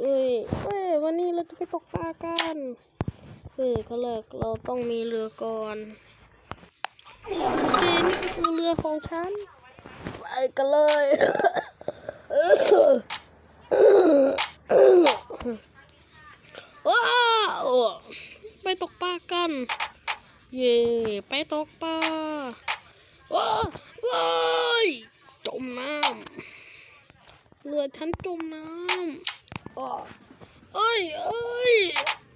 เอ้ยเอ้ย วันนี้เราจะไปตกปลากันเฮ้ยก็เลยเราต้องมีเรือก่อนโอเคนี่ก็คือเรือของฉัน ไปกันเลยว้าวไปตกปลากัน เย่ไปตกปลาว้าวว้ายจมน้ำเรือฉันจมน้ำ อ้อเอ้ยเอ้ย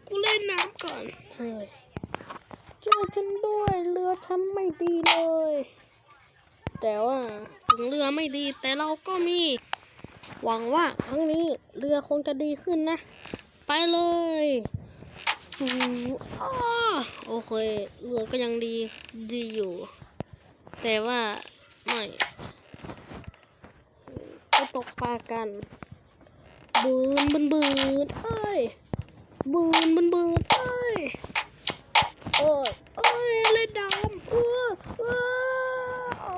กูเล่นน้ำก่อนเฮ้ยช่วยฉันด้วยเรือฉันไม่ดีเลย แต่ว่าถึงเรือไม่ดีแต่เราก็มี หวังว่าครั้งนี้เรือคงจะดีขึ้นนะ ไปเลยฟูอ้าโอเคเรือก็ยังดีดีอยู่ แต่ว่าไม่ไปตกปลากัน บืนบืนบืนเอ้ยบืนบืนบืนเอ้ยโอ้ยเอ้ยเล่นดำเออเอ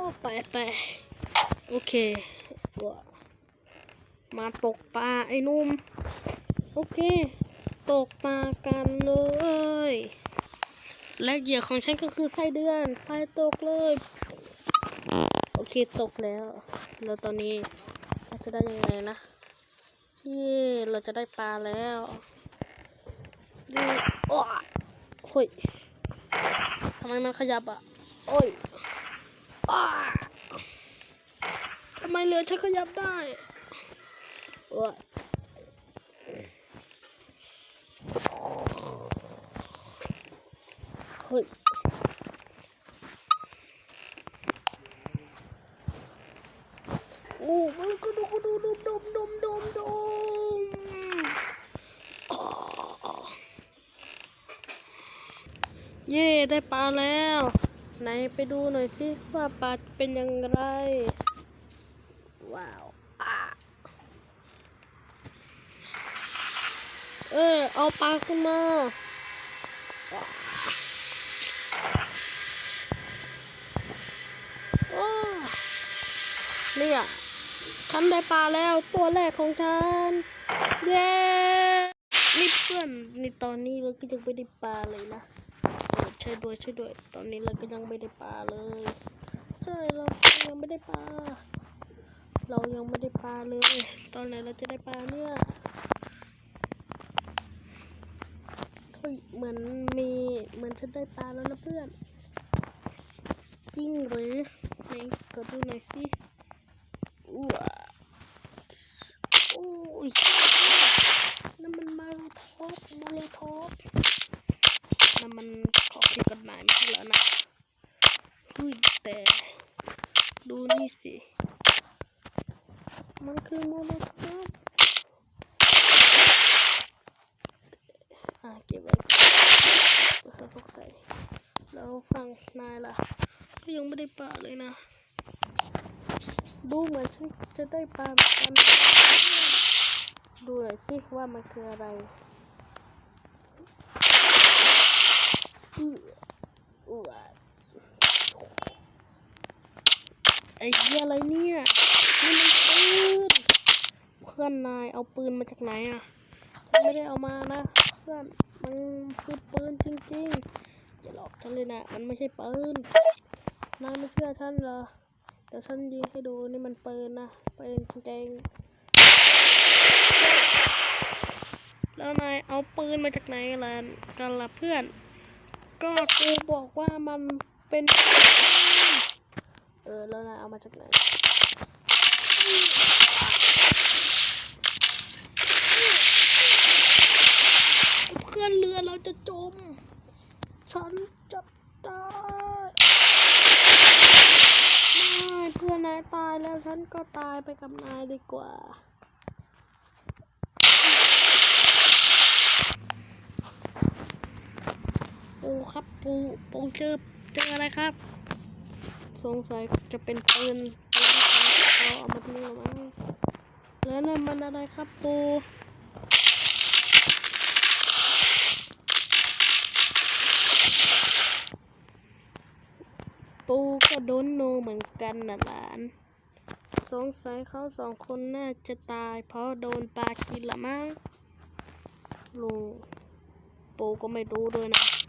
อไปไปโอเคว้ามาตกปลาไอ้หนุ่ม โอเค ตกปลากันเลยและเหยื่อของฉันก็คือไส้เดือนไปตกเลย โอเคตกแล้ว แล้วตอนนี้จะได้ยังไงนะ เย่เราจะได้ปลาแล้วเย่โอ้โอ้ยทำไมมันขยับอะ โอ้ยอ้าทำไมเรือฉันขยับได้โอ้ยเฮ้ย โอ้มันก็ดูดูดูดมดมดมดมเย่ได้ปลาแล้ว ไหนไปดูหน่อยสิว่าปลาเป็นยังไงว้าวเออเอาปลาขึ้นมาโอ้เนี่ย ฉันได้ปลาแล้วตัวแรกของฉัน เย้นี่เพื่อนนี่ตอนนี้เราก็ยังไม่ได้ปลาเลยนะช่วยด้วยช่วยด้วย ตอนนี้เราก็ยังไม่ได้ปลาเลยใช่เรายังไม่ได้ปลาเรายังไม่ได้ปลาเลย ตอนไหนเราจะได้ปลาเนี่ยเฮ้ยเหมือนมีเหมือนฉันได้ปลาแล้วนะเพื่อน จริงหรือไหนกดดูหน่อยสิว้าโอ้ นั่นมันมารูทอปมารูทอปนั่นมันขอผิดกฎหมายไม่ใช่แล้วนะเฮ้ยแต่ดูนี่สิ มันคือโมโลทอปอะเก็บไว้เพื่อสงสัยแล้วฟังนายล่ะ ก็ยังไม่ได้ปลาเลยนะ ดูเหมือนฉันจะได้ปลาเหมือนกัน อยสิว่ามันคืออะไรอื้ออ้วไอ้เหี้ยอะไรเนี่ยนี่มันปืนเพื่อนนายเอาปืนมาจากไหนอะไม่ได้เอามานะเพื่อนมันคือปืนจริงๆอย่าหลอกฉันเลยนะมันไม่ใช่ปืนนายไม่เชื่อฉันเหรอเดี๋ยวฉันยิงให้ดูนี่มันปืนนะปืนจริงๆ แล้วนายเอาปืนมาจากไหนล่ะกันล่ะเพื่อน ก็กูบอกว่ามันเป็นเออแล้วนายเอามาจากไหนเพื่อนเรือเราจะจม ฉันจะตายไม่เพื่อนนายตายแล้วฉันก็ตายไปกับนายดีกว่า ปูครับปูปูเจอเจออะไรครับ สงสัยจะเป็นปืนปืนที่เขาเอามาทิ้งหรือมั้งแล้วนั่นมันอะไรครับปูปูก็โดนโนเหมือนกันนะหลาน สงสัยเขาสองคนน่าจะตาย เพราะโดนปลากินละมั้งลุงปูก็ไม่รู้ด้วยนะ